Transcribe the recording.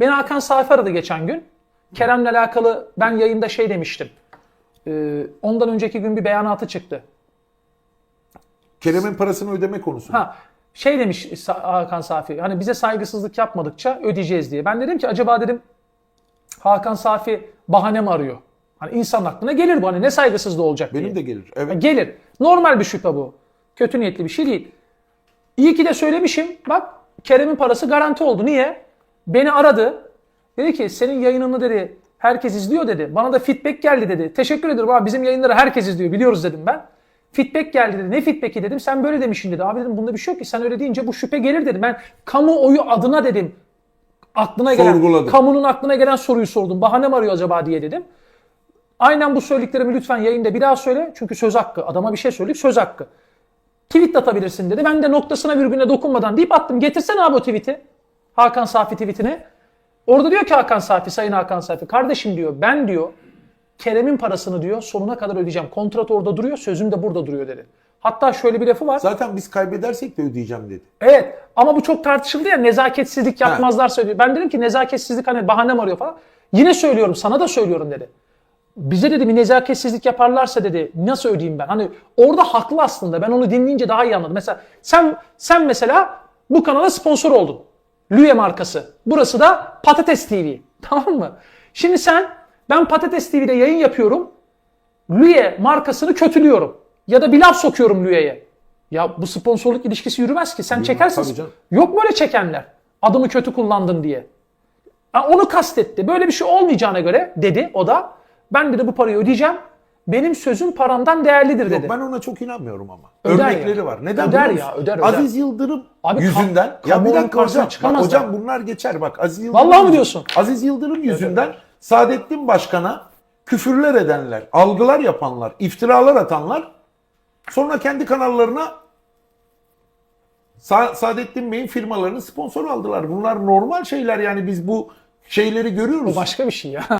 beni Hakan Safi aradı geçen gün. Kerem'le alakalı ben yayında şey demiştim. Ee, ondan önceki gün bir beyanatı çıktı. Kerem'in parasını ödeme konusu. Ha şey demiş Hakan Safi. Hani bize saygısızlık yapmadıkça ödeyeceğiz diye. Ben dedim ki acaba dedim Hakan Safi bahane mi arıyor? Hani insan aklına gelir bu hani ne saygısızlığı olacak diye. Benim de gelir. Evet. Gelir. Normal bir şüphe bu. Kötü niyetli bir şey değil. İyi ki de söylemişim. Bak Kerem'in parası garanti oldu. Niye? Beni aradı. Dedi ki senin yayınını dedi herkes izliyor dedi. Bana da feedback geldi dedi. Teşekkür ederim abi bizim yayınları herkes izliyor biliyoruz dedim ben. Feedback geldi dedi. Ne feedback'i dedim. Sen böyle demişsin dedi. Abi dedim bunda bir şey yok ki. Sen öyle deyince bu şüphe gelir dedim. Ben kamuoyu adına dedim. Aklına gelen, Sorguladım. kamunun aklına gelen soruyu sordum. Bahane mi arıyor acaba diye dedim. Aynen bu söylediklerimi lütfen yayında bir daha söyle. Çünkü söz hakkı. Adama bir şey söyledik söz hakkı. Tweet atabilirsin dedi. Ben de noktasına virgülüne dokunmadan deyip attım. Getirsene abi o tweet'i. Hakan Safi tweetini. Orada diyor ki Hakan Safi, Sayın Hakan Safi. Kardeşim diyor ben diyor Kerem'in parasını diyor sonuna kadar ödeyeceğim. Kontrat orada duruyor, sözüm de burada duruyor dedi. Hatta şöyle bir lafı var. Zaten biz kaybedersek de ödeyeceğim dedi. Evet ama bu çok tartışıldı ya nezaketsizlik yapmazlarsa diyor. Ben dedim ki nezaketsizlik hani bahane mi arıyor falan. Yine söylüyorum sana da söylüyorum dedi. Bize dedi bir nezaketsizlik yaparlarsa dedi nasıl ödeyeyim ben? Hani orada haklı aslında. Ben onu dinleyince daha iyi anladım. Mesela sen sen mesela bu kanala sponsor oldun. Lüye markası. Burası da Patates TV. Tamam mı? Şimdi sen ben Patates TV'de yayın yapıyorum. Lüye markasını kötülüyorum. Ya da bir laf sokuyorum Lüye'ye. Ya bu sponsorluk ilişkisi yürümez ki. Sen çekersin. tabii canım. Yok böyle çekenler. Adımı kötü kullandın diye. Ha, onu kastetti. Böyle bir şey olmayacağına göre dedi o da. Ben dedi bu parayı ödeyeceğim. Benim sözüm paramdan değerlidir dedi. Yok ben ona çok inanmıyorum ama. Öder Örnekleri ya. var. Neden Öder ya, öder, öder. Aziz Yıldırım Abi, yüzünden. kam- ya bir dakika hocam. Bak, hocam bunlar geçer bak. Aziz Yıldırım Vallahi yüzünden- diyorsun? Aziz Yıldırım yüzünden Saadettin Başkan'a küfürler edenler, algılar yapanlar, iftiralar atanlar sonra kendi kanallarına Sa- Saadettin Bey'in firmalarını sponsor aldılar. Bunlar normal şeyler yani biz bu şeyleri görüyoruz. Başka bir şey ya.